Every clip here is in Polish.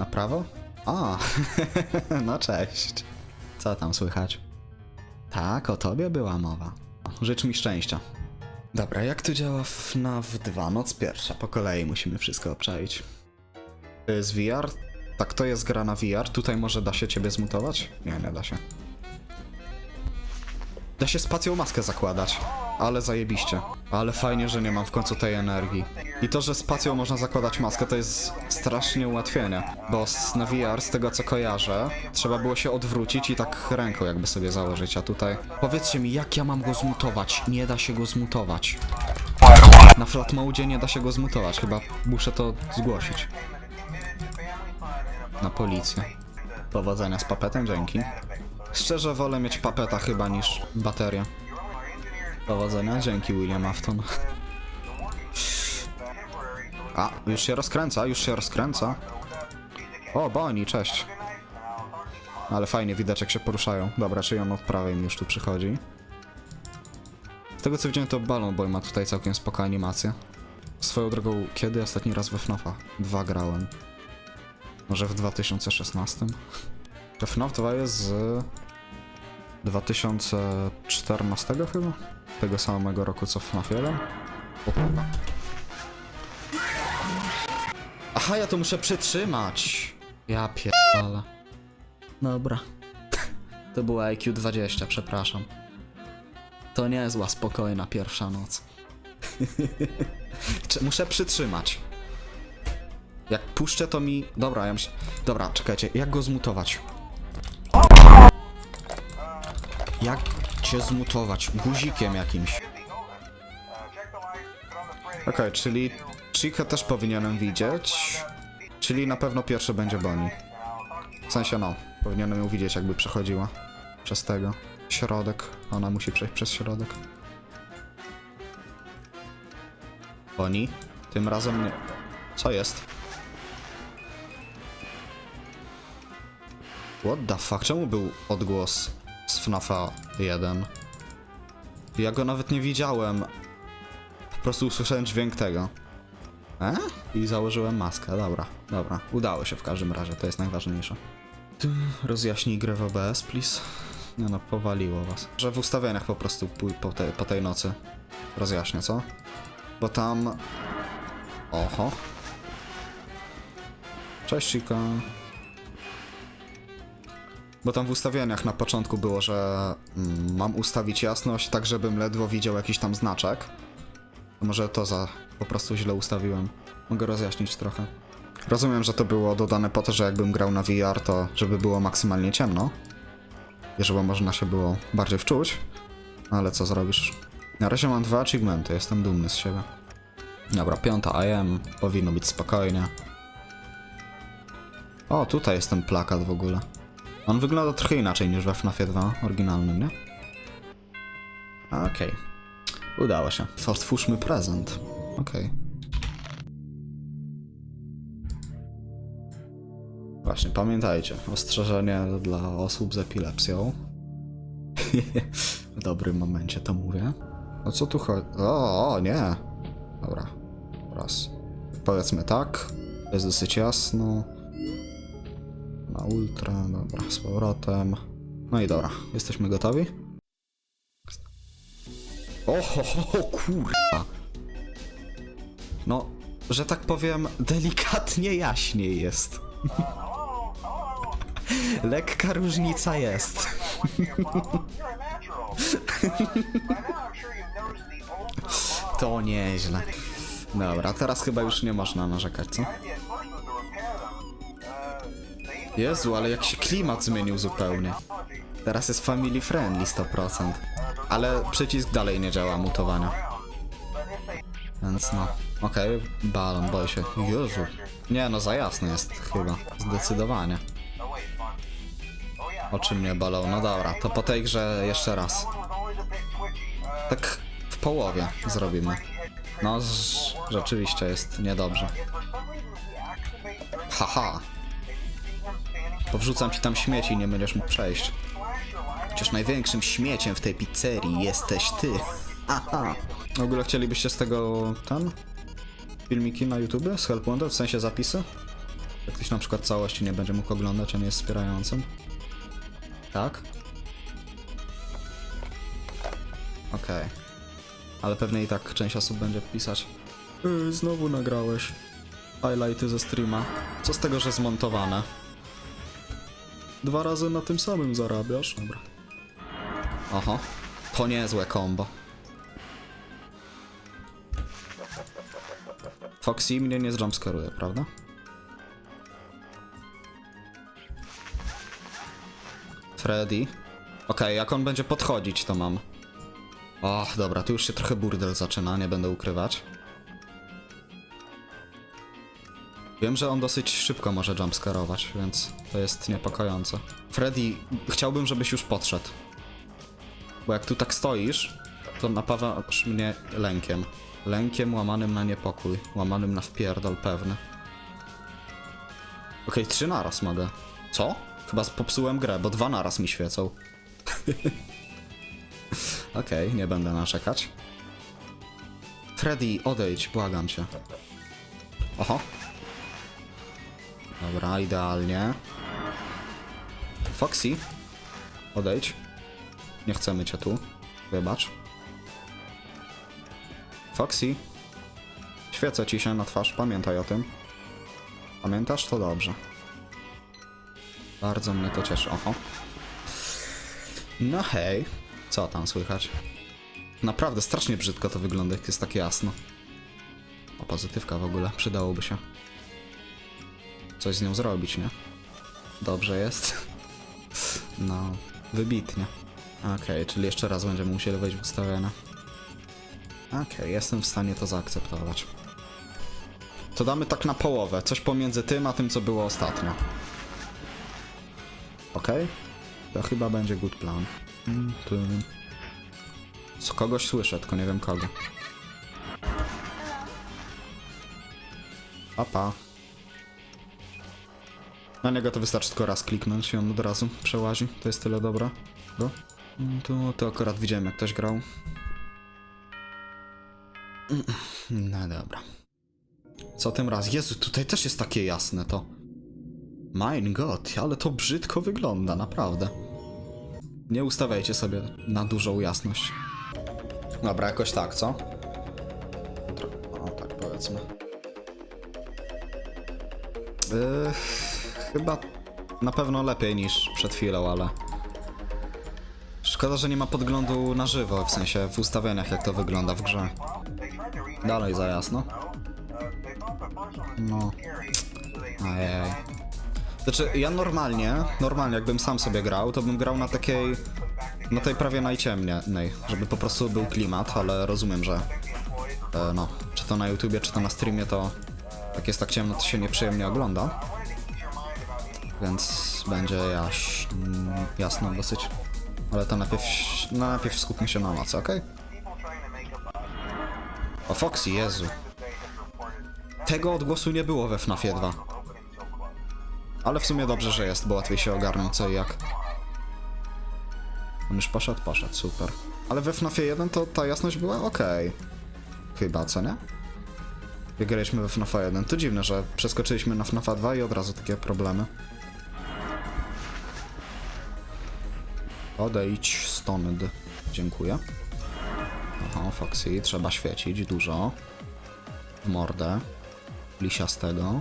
Na prawo? A, no cześć. Co tam słychać? Tak, o tobie była mowa. Życz mi szczęścia. Dobra, jak to działa FNAF 2? Noc pierwsza, po kolei musimy wszystko obczaić. To jest VR? Tak, to jest gra na VR. Tutaj może da się ciebie zmutować? Nie, nie da się. Da się spacją maskę zakładać. Ale zajebiście. Ale fajnie, że nie mam w końcu tej energii. I to, że spacją można zakładać maskę, to jest strasznie ułatwienie. Bo z, VR, z tego co kojarzę, trzeba było się odwrócić i tak ręką jakby sobie założyć, a tutaj... Powiedzcie mi, jak ja mam go zmutować? Nie da się go zmutować. Na flat nie da się go zmutować, chyba muszę to zgłosić. Na policję. Powodzenia z papetem, dzięki. Szczerze wolę mieć papeta chyba niż baterię. Powodzenia, dzięki William Afton. A, już się rozkręca, już się rozkręca. O, Bonnie, cześć. Ale fajnie widać jak się poruszają. Dobra, czyli on od prawej mi już tu przychodzi. Z tego co widziałem to Balloon Boy ma tutaj całkiem spoko animację. Swoją drogą, kiedy ostatni raz we FNAFa 2 grałem? Może w 2016? To FNAF 2 jest z 2014 chyba? Tego samego roku co FNAF 1? O kurwa. Aha, ja to muszę przytrzymać! Ja pierdolę. Dobra. To była IQ 20, przepraszam. To niezła, spokojna pierwsza noc. Muszę przytrzymać. Jak puszczę to mi... Dobra, ja myślę... Dobra, czekajcie, jak go zmutować? Jak cię zmutować? Guzikiem jakimś. Okej, czyli Chica też powinienem widzieć. Czyli na pewno pierwszy będzie Bonnie. W sensie no, powinienem ją widzieć jakby przechodziła przez tego. Środek. Ona musi przejść przez środek. Bonnie? Tym razem nie. Co jest? What the fuck? Czemu był odgłos z FNAFa 1? Ja go nawet nie widziałem. Po prostu usłyszałem dźwięk tego. E? I założyłem maskę. Dobra, dobra. Udało się w każdym razie, to jest najważniejsze. Tu, Rozjaśnij grę w OBS, please. Nie no, powaliło was. Że w ustawieniach po prostu po, te, po tej nocy rozjaśnię, co? Bo tam... Oho. Cześć, Chica. Bo tam w ustawieniach na początku było, że mm, mam ustawić jasność tak, żebym ledwo widział jakiś tam znaczek. Może to za po prostu źle ustawiłem. Mogę rozjaśnić trochę. Rozumiem, że to było dodane po to, że jakbym grał na VR, to żeby było maksymalnie ciemno. I żeby można się było bardziej wczuć. Ale co zrobisz? Na razie mam dwa achievementy, jestem dumny z siebie. Dobra, piąta IM, powinno być spokojnie. O, tutaj jest ten plakat w ogóle. On wygląda trochę inaczej niż we FNAFie 2 oryginalnym, nie? Okej. Udało się. Otwórzmy prezent. Okej. Właśnie, pamiętajcie, ostrzeżenie dla osób z epilepsją. w dobrym momencie to mówię. O co tu chodzi? O, o, nie. Dobra. Raz. Powiedzmy tak. Jest dosyć jasno. Na ultra, dobra, z powrotem. No i dobra, jesteśmy gotowi? Oho, ho, ho, kurwa. No, że tak powiem, delikatnie jaśniej jest. Lekka różnica jest. To nieźle. Dobra, teraz chyba już nie można narzekać, co? Jezu, ale jak się klimat zmienił zupełnie. Teraz jest family friendly 100%. Ale przycisk dalej nie działa mutowania. Więc no. Okej, balon, boję się. Jezu. Nie no, za jasny jest chyba. Zdecydowanie. O czym nie balał? No dobra, to po tej grze jeszcze raz. Tak w połowie zrobimy. No, rzeczywiście jest niedobrze. Haha. Powrzucam ci tam śmieci, nie będziesz mógł przejść. Chociaż największym śmieciem w tej pizzerii jesteś ty. Aha. W ogóle chcielibyście z tego ten? Filmiki na YouTube? Z Help Wanted? W sensie zapisy? Jak ktoś na przykład całości nie będzie mógł oglądać, a nie jest wspierającym. Tak? Okej. Ale pewnie i tak część osób będzie pisać. Yy, znowu nagrałeś highlighty ze streama. Co z tego, że zmontowane? Dwa razy na tym samym zarabiasz? Dobra. Oho. To niezłe combo. Foxy mnie nie zjumpscaruje, prawda? Freddy. Okej, jak on będzie podchodzić, to mam. O, dobra, tu już się trochę burdel zaczyna, nie będę ukrywać. Wiem, że on dosyć szybko może jumpscarować, więc to jest niepokojące. Freddy, chciałbym, żebyś już podszedł. Bo jak tu tak stoisz, to napawasz mnie lękiem. Lękiem łamanym na niepokój, łamanym na wpierdol pewny. Okej, trzy naraz mogę. Co? Chyba popsułem grę, bo dwa naraz mi świecą. Okej, nie będę narzekać. Freddy, odejdź, błagam cię. Oho. Dobra, idealnie. Foxy, odejdź. Nie chcemy cię tu. Wybacz. Foxy, świecę ci się na twarz, pamiętaj o tym. Pamiętasz? To dobrze. Bardzo mnie to cieszy. Oho. No hej, co tam słychać? Naprawdę strasznie brzydko to wygląda, jak jest tak jasno. O, pozytywka w ogóle, przydałoby się. Coś z nią zrobić, nie? Dobrze jest. No, wybitnie. Okej, czyli jeszcze raz będziemy musieli wejść w ustawienia. Okej, jestem w stanie to zaakceptować. To damy tak na połowę, coś pomiędzy tym a tym, co było ostatnio. Okej? To chyba będzie good plan. Mm. Co kogoś słyszę, tylko nie wiem kogo. Papa. Na niego to wystarczy tylko raz kliknąć i on od razu przełazi. To jest tyle dobra. Bo? Mm, Tu, tu akurat widziałem jak ktoś grał. Mm, No dobra. Co tym raz? Jezu, tutaj też jest takie jasne to. Mein Gott, ale to brzydko wygląda, naprawdę. Nie ustawiajcie sobie na dużą jasność. Dobra, jakoś tak, co? O, tak powiedzmy. Yy, chyba na pewno lepiej niż przed chwilą, ale... Szkoda, że nie ma podglądu na żywo, w sensie w ustawieniach jak to wygląda w grze. Dalej za jasno. No. Ajej. Znaczy, ja normalnie, normalnie jakbym sam sobie grał, to bym grał na takiej, na tej prawie najciemniej, żeby po prostu był klimat, ale rozumiem, że e, no, czy to na YouTubie, czy to na streamie, to jak jest tak ciemno, to się nieprzyjemnie ogląda. Więc będzie jaś, jasno dosyć. Ale to najpierw, najpierw skupmy się na nocy, okej? O, Foxy, Jezu. Tego odgłosu nie było we FNAFie 2. Ale w sumie dobrze, że jest, bo łatwiej się ogarnąć co i jak. On już poszedł, poszedł, super. Ale we FNAFie 1 to ta jasność była okej. Chyba, co nie? Jak graliśmy we FNAFa 1. To dziwne, że przeskoczyliśmy na FNAFa 2 i od razu takie problemy. Odejdź stąd. Dziękuję. Aha, Foxy, trzeba świecić dużo. W mordę. Lisiastego.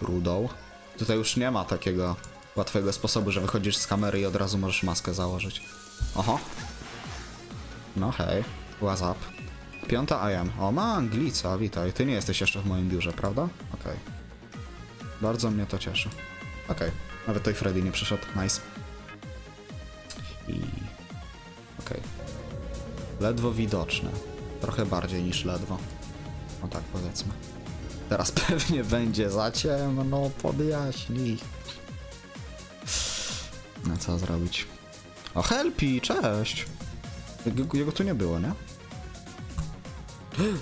Rudą. Tutaj już nie ma takiego łatwego sposobu, że wychodzisz z kamery i od razu możesz maskę założyć. Oho. No hej, what's up? Piąta IM. O, ma Anglica, witaj. Ty nie jesteś jeszcze w moim biurze, prawda? Okej. Bardzo mnie to cieszy. Okej. Nawet tutaj Freddy nie przyszedł. Nice. Ledwo widoczne. Trochę bardziej niż ledwo. O tak powiedzmy. Teraz pewnie będzie za ciemno, podjaśnij. No co zrobić? O, Helpi, cześć! Jego, jego tu nie było, nie?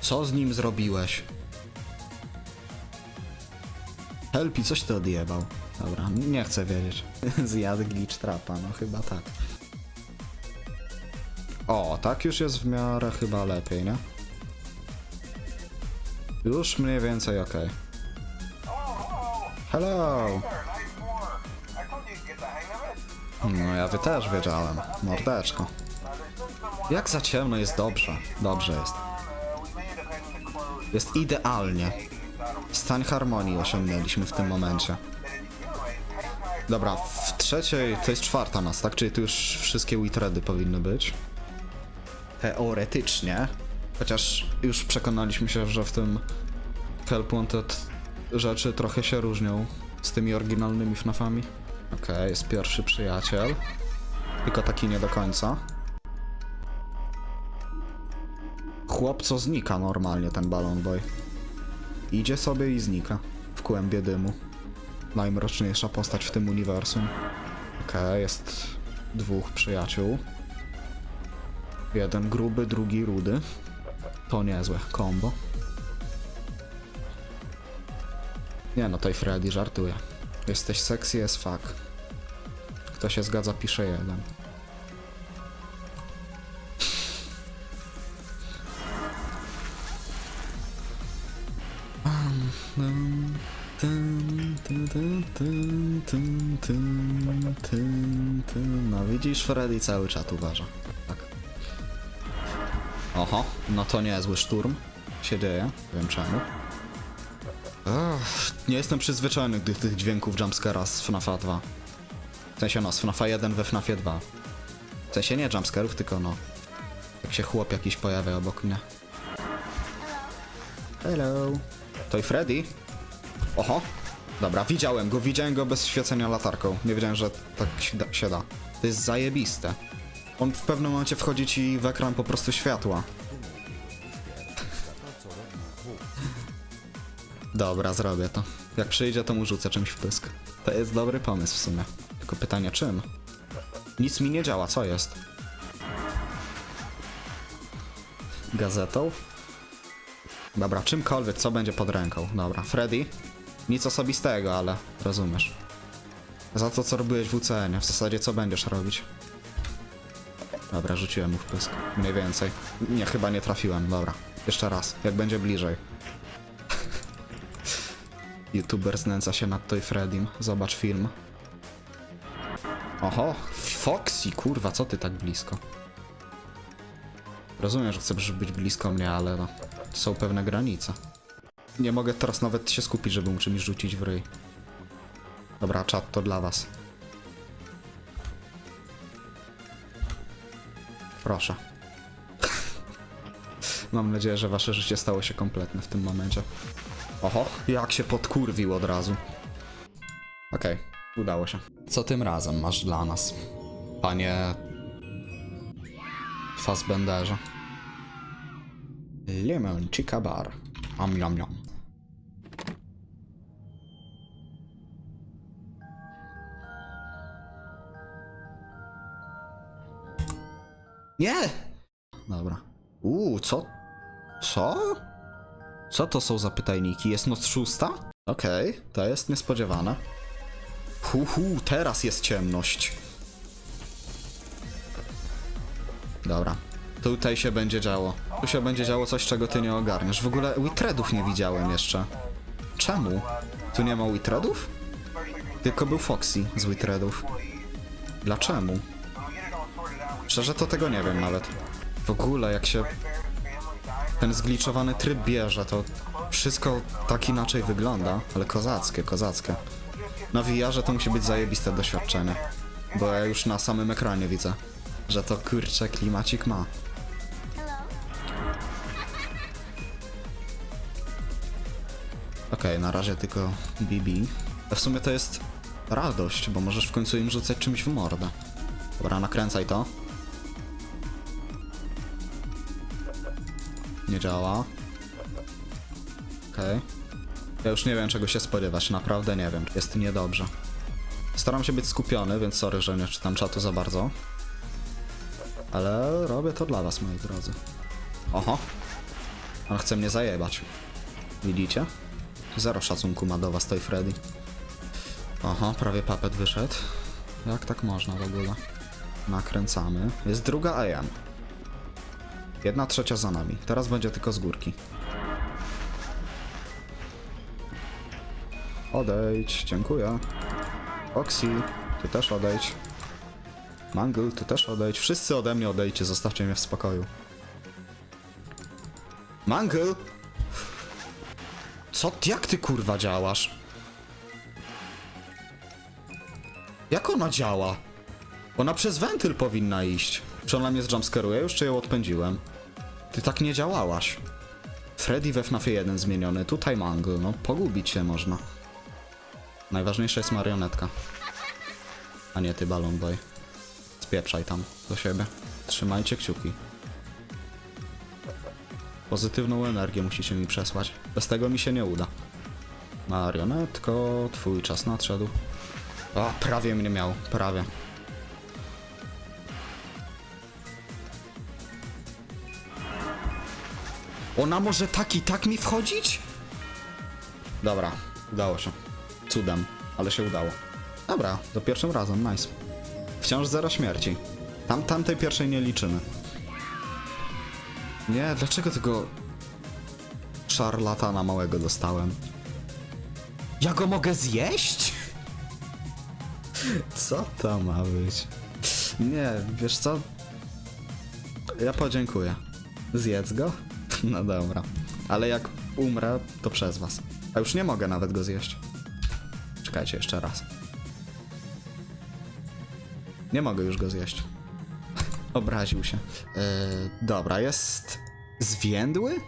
Co z nim zrobiłeś? Helpi, coś ty odjebał. Dobra, nie chcę wiedzieć. Zjadł glitch trapa, no chyba tak. O, tak już jest w miarę chyba lepiej, nie? Już mniej więcej okej. Hello! No ja wy też wiedziałem. Mordeczko. Jak za ciemno jest dobrze. Dobrze jest. Jest idealnie. Stań harmonii osiągnęliśmy w tym momencie. Dobra, w trzeciej, to jest czwarta nas, tak? Czyli tu już wszystkie Witredy powinny być. Teoretycznie. Chociaż już przekonaliśmy się, że w tym Help Wanted rzeczy trochę się różnią z tymi oryginalnymi FNAFami. Okej, jest pierwszy przyjaciel. Tylko taki nie do końca. Chłop co znika normalnie, ten Balloon Boy. Idzie sobie i znika w kłębie dymu. Najmroczniejsza postać w tym uniwersum. Okej, jest dwóch przyjaciół. Jeden gruby, drugi rudy. To niezłe kombo. Nie no, tej Freddy żartuje. Jesteś sexy as fuck. Kto się zgadza, pisze jeden. No widzisz, Freddy cały czat uważa. Oho, no to niezły szturm się dzieje, wiem czemu. Ach, nie jestem przyzwyczajony do tych dźwięków jumpscare'a z FNAFa 2. W sensie no, z FNAFa 1 we FNAFie 2. W sensie nie jumpscare'ów, tylko no. Jak się chłop jakiś pojawia obok mnie. Hello. To i Freddy? Oho. Dobra, widziałem go, widziałem go bez świecenia latarką. Nie wiedziałem, że tak się da. Się da. To jest zajebiste. On w pewnym momencie wchodzi ci w ekran po prostu światła. Dobra, zrobię to. Jak przyjdzie, to mu rzucę czymś w pysk. To jest dobry pomysł w sumie. Tylko pytanie czym? Nic mi nie działa, co jest? Gazetą? Dobra, czymkolwiek, co będzie pod ręką. Dobra, Freddy? Nic osobistego, ale rozumiesz. Za to, co robiłeś w UCN, w zasadzie co będziesz robić? Dobra, rzuciłem mu w pysk. Mniej więcej. Nie, chyba nie trafiłem, dobra. Jeszcze raz, jak będzie bliżej. YouTuber znęca się nad Toy Freddym. Zobacz film. Oho, Foxy, kurwa, co ty tak blisko? Rozumiem, że chcesz być blisko mnie, ale no, są pewne granice. Nie mogę teraz nawet się skupić, żeby mu czymś rzucić w ryj. Dobra, czat to dla was. Proszę. Mam nadzieję, że wasze życie stało się kompletne w tym momencie. Oho, jak się podkurwił od razu. Okej, udało się. Co tym razem masz dla nas, panie Fassbenderze? Lemon chica bar. Am yam. Nie! Dobra. Uuu, co? Co? Co to są za pytajniki? Jest noc szósta? Okej, to jest niespodziewane. Hu, hu, teraz jest ciemność. Dobra. Tutaj się będzie działo. Tu się będzie działo coś, czego ty nie ogarniesz. W ogóle Witredów nie widziałem jeszcze. Czemu? Tu nie ma Witredów? Tylko był Foxy z Witredów. Dlaczego? Szczerze to tego nie wiem nawet. W ogóle jak się ten zgliczowany tryb bierze, to wszystko tak inaczej wygląda, ale kozackie, kozackie. Na VR to musi być zajebiste doświadczenie, bo ja już na samym ekranie widzę, że to kurcze klimacik ma. Okej, na razie tylko BB. A w sumie to jest radość, bo możesz w końcu im rzucać czymś w mordę. Dobra, nakręcaj to. Nie działa. Okej. Ja już nie wiem czego się spodziewać, naprawdę nie wiem. Jest niedobrze. Staram się być skupiony, więc sorry, że nie czytam czatu za bardzo. Ale robię to dla was, moi drodzy. Oho. On chce mnie zajebać. Widzicie? Zero szacunku ma do was Toy Freddy. Oho, prawie papet wyszedł. Jak tak można w ogóle? Nakręcamy. Jest druga AM. Jedna trzecia za nami. Teraz będzie tylko z górki. Odejdź, dziękuję. Oxy, ty też odejdź. Mangle, ty też odejdź. Wszyscy ode mnie odejdźcie, zostawcie mnie w spokoju. Mangle! Co, jak ty kurwa działasz? Jak ona działa? Ona przez wentyl powinna iść. Czy ona mnie zjumpscaruje już, czy ją odpędziłem? Ty tak nie działałaś. Freddy we FNAF 1 zmieniony, tutaj Mangle, no pogubić się można. Najważniejsza jest marionetka. A nie ty, Balloon Boy. Spieprzaj tam do siebie. Trzymajcie kciuki. Pozytywną energię musicie mi przesłać. Bez tego mi się nie uda. Marionetko, twój czas nadszedł. A, prawie mnie miał, prawie. Ona może tak i tak mi wchodzić? Dobra, udało się. Cudem, ale się udało. Dobra, to pierwszym razem, nice. Wciąż zero śmierci. Tam, tamtej pierwszej nie liczymy. Nie, dlaczego tego szarlatana małego dostałem? Ja go mogę zjeść? Co to ma być? Nie, wiesz co? Ja podziękuję. Zjedz go? No dobra. Ale jak umrę, to przez was. A już nie mogę nawet go zjeść. Czekajcie jeszcze raz. Nie mogę już go zjeść. Obraził się. Yy, dobra, jest zwiędły?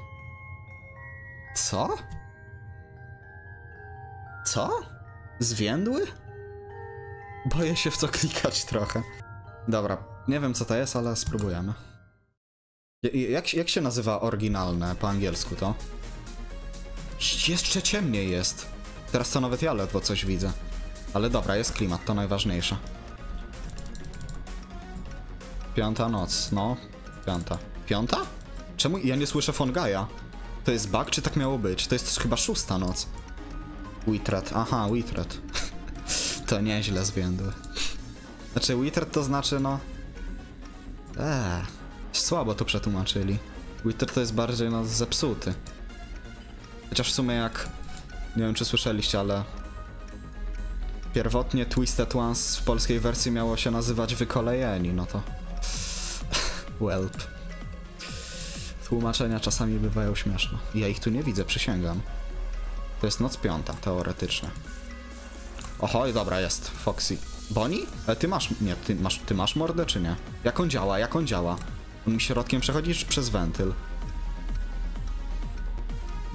Co? Co? Zwiędły? Boję się w to klikać trochę. Dobra, nie wiem co to jest, ale spróbujemy. Jak, jak się nazywa oryginalne po angielsku to? Jeszcze ciemniej jest. Teraz to nawet ja ledwo coś widzę. Ale dobra, jest klimat, to najważniejsze. Piąta noc, no. Piąta. Piąta? Czemu ja nie słyszę Fongaja? To jest bug, czy tak miało być? To jest chyba szósta noc. Witred, aha, Witred. to nieźle zwiędły. Znaczy, Witred to znaczy, no... Eee, słabo to przetłumaczyli. Wither to jest bardziej, no, zepsuty. Chociaż w sumie jak... Nie wiem, czy słyszeliście, ale... Pierwotnie Twisted Ones w polskiej wersji miało się nazywać Wykolejeni, no to... Welp. Tłumaczenia czasami bywają śmieszne. Ja ich tu nie widzę, przysięgam. To jest noc piąta, teoretycznie. Oho, dobra, jest. Foxy. Bonnie? E, ty masz... Nie, ty masz, ty masz mordę, czy nie? Jak on działa, jak on działa? Środkiem przechodzi, czy przez wentyl?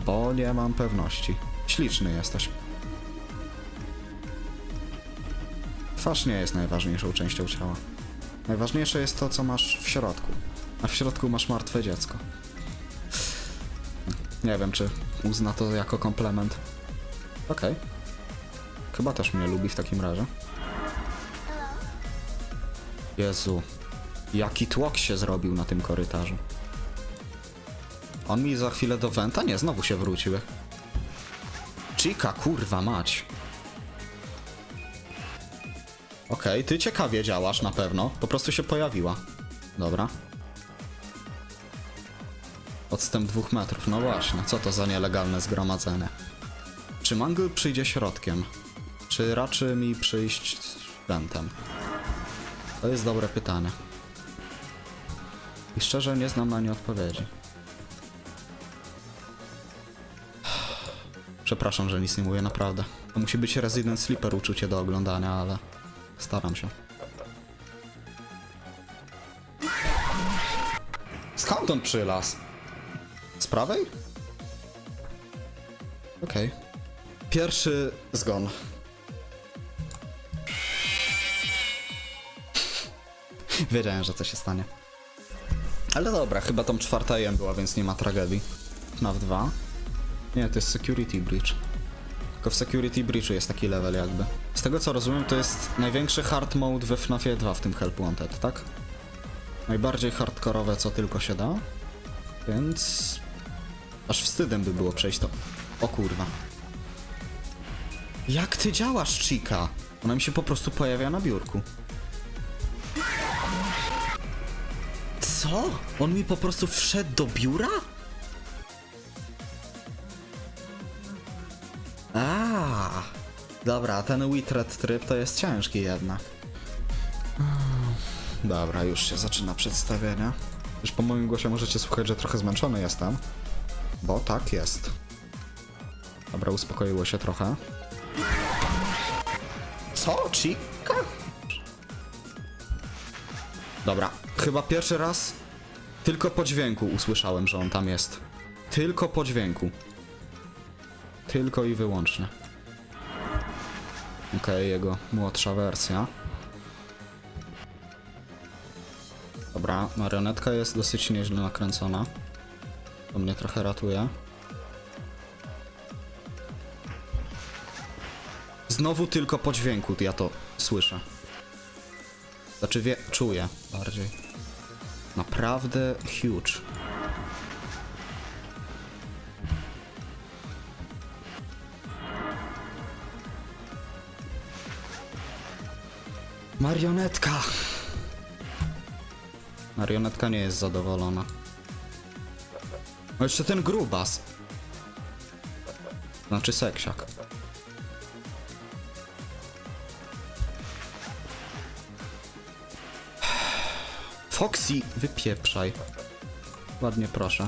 Bo nie mam pewności. Śliczny jesteś. Twarz nie jest najważniejszą częścią ciała. Najważniejsze jest to, co masz w środku. A w środku masz martwe dziecko. Nie wiem, czy uzna to jako komplement. Okej. Chyba też mnie lubi w takim razie. Jezu. Jaki tłok się zrobił na tym korytarzu. On mi za chwilę do Wenta? Nie, znowu się wrócił. Chica, kurwa mać. Okej, ty ciekawie działasz na pewno. Po prostu się pojawiła. Dobra. Odstęp dwóch metrów. No właśnie, co to za nielegalne zgromadzenie? Czy Mangle przyjdzie środkiem? Czy raczy mi przyjść wentem? To jest dobre pytanie. I szczerze nie znam na nie odpowiedzi. Przepraszam, że nic nie mówię, naprawdę. To musi być Resident Sleeper uczucie do oglądania, ale staram się. Skąd on przylas? Z prawej? Okej. Pierwszy zgon. Wiedziałem, że to się stanie. Ale dobra, chyba tam czwarta jem była, więc nie ma tragedii. FNAF 2. Nie, to jest Security Breach. Tylko w Security Breachu jest taki level jakby. Z tego co rozumiem, to jest największy hard mode we FNAFie 2 w tym Help Wanted, tak? Najbardziej hardkorowe co tylko się da. Więc... Aż wstydem by było przejść to. O kurwa. Jak ty działasz, Chica? Ona mi się po prostu pojawia na biurku. Co? On mi po prostu wszedł do biura? A, Dobra, ten Witred tryb to jest ciężki jednak. Dobra, już się zaczyna przedstawienie. Już po moim głosie możecie słuchać, że trochę zmęczony jestem. Bo tak jest. Dobra, uspokoiło się trochę. Co? Chica? Dobra, chyba pierwszy raz tylko po dźwięku usłyszałem, że on tam jest. Tylko po dźwięku. Tylko i wyłącznie. Okej, jego młodsza wersja. Dobra, marionetka jest dosyć nieźle nakręcona. To mnie trochę ratuje. Znowu tylko po dźwięku ja to słyszę. Znaczy wie, czuję bardziej. Naprawdę huge. Marionetka! Marionetka nie jest zadowolona. No jeszcze ten grubas. Znaczy seksiak. Foxy, wypieprzaj. Ładnie proszę.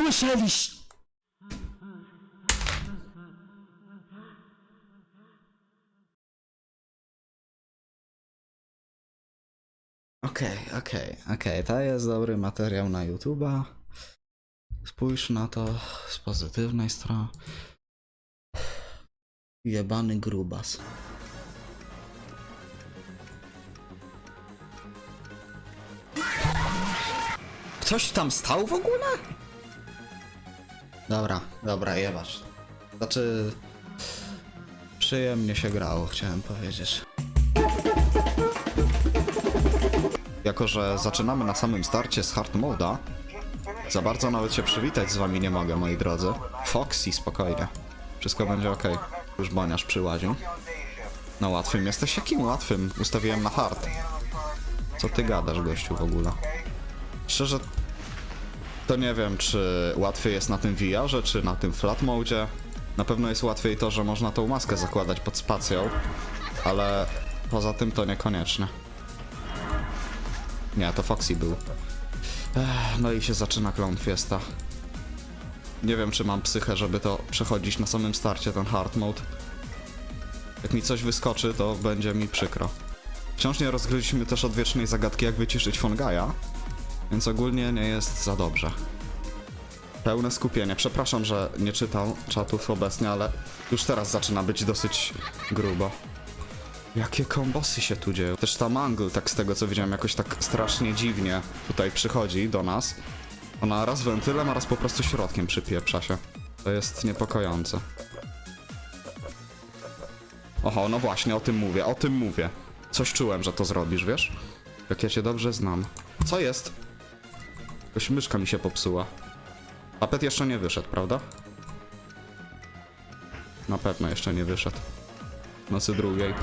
Słyszeliście! Okej, okej, okej, to jest dobry materiał na YouTube'a. Spójrz na to z pozytywnej strony. Jebany grubas. Ktoś tam stał w ogóle? Dobra, dobra, jebacz. Znaczy... Przyjemnie się grało, chciałem powiedzieć. Jako, że zaczynamy na samym starcie z hard moda, za bardzo nawet się przywitać z wami nie mogę, moi drodzy. Foxy, spokojnie. Wszystko będzie ok. Już boniarz przyłaził. Na łatwym jesteś? Jakim łatwym? Ustawiłem na hard. Co ty gadasz, gościu, w ogóle? Szczerze, to nie wiem, czy łatwiej jest na tym VR-ze, czy na tym flat mode. Na pewno jest łatwiej to, że można tą maskę zakładać pod spacją, ale poza tym to niekoniecznie. Nie, to Foxy był. Ech, no i się zaczyna Clown Fiesta. Nie wiem, czy mam psychę, żeby to przechodzić na samym starcie, ten hard mode. Jak mi coś wyskoczy, to będzie mi przykro. Wciąż nie rozgryźliśmy też odwiecznej zagadki, jak wyciszyć Fongaja, więc ogólnie nie jest za dobrze. Pełne skupienie. Przepraszam, że nie czytam czatów obecnie, ale już teraz zaczyna być dosyć grubo. Jakie kombosy się tu dzieją. Też ta mangle, tak z tego co widziałem, jakoś tak strasznie dziwnie tutaj przychodzi do nas. Ona raz wentylem, a raz po prostu środkiem przypieprza się. To jest niepokojące. Oho, no właśnie, o tym mówię, o tym mówię. Coś czułem, że to zrobisz, wiesz? Jak ja cię dobrze znam. Co jest? Jakoś myszka mi się popsuła. Apet jeszcze nie wyszedł, prawda? Na pewno jeszcze nie wyszedł. Nocy drugiej.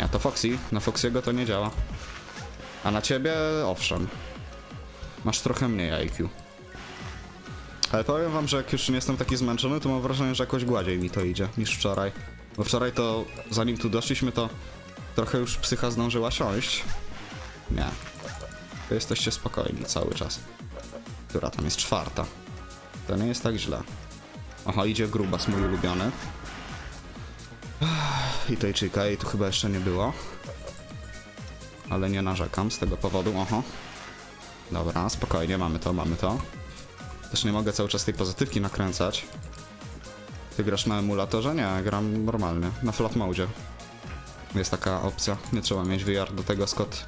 Nie, to Foxy. Na Foxiego to nie działa. A na ciebie, owszem. Masz trochę mniej IQ. Ale powiem wam, że jak już nie jestem taki zmęczony, to mam wrażenie, że jakoś gładziej mi to idzie niż wczoraj. Bo wczoraj to, zanim tu doszliśmy, to trochę już psycha zdążyła siąść. Nie. Wy jesteście spokojni cały czas. Która tam jest czwarta. To nie jest tak źle. Aha, idzie grubas, mój ulubiony. I tej czyka, jej tu chyba jeszcze nie było. Ale nie narzekam z tego powodu, oho. Dobra, spokojnie, mamy to, mamy to. Też nie mogę cały czas tej pozytywki nakręcać. Ty grasz na emulatorze? Nie, gram normalnie, na flat mode. Jest taka opcja, nie trzeba mieć VR, do tego Scott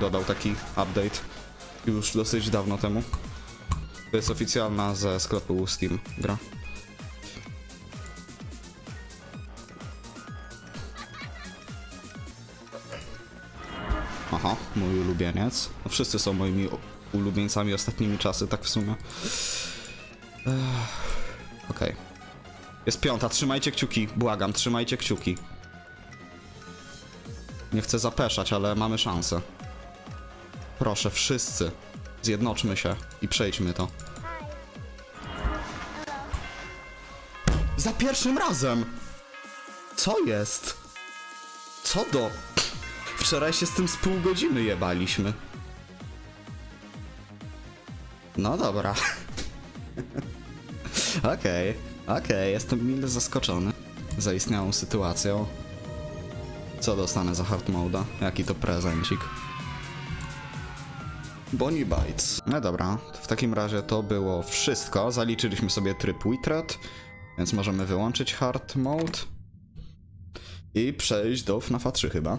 dodał taki update. już dosyć dawno temu. To jest oficjalna ze sklepu Steam gra. Aha, mój ulubieniec. No wszyscy są moimi ulubieńcami ostatnimi czasy, tak w sumie. Okej. Jest piąta, trzymajcie kciuki, błagam, trzymajcie kciuki. Nie chcę zapeszać, ale mamy szansę. Proszę, wszyscy, zjednoczmy się i przejdźmy to. Za pierwszym razem! Co jest? Co do? Wczoraj się z tym z pół godziny jebaliśmy. No dobra. Okej, okej, jestem mile zaskoczony zaistniałą sytuacją. Co dostanę za hard moda? Jaki to prezencik? Bonnie Bites. No dobra, w takim razie to było wszystko. Zaliczyliśmy sobie tryb Witred, więc możemy wyłączyć hard mode i przejść do FNAF 3 chyba.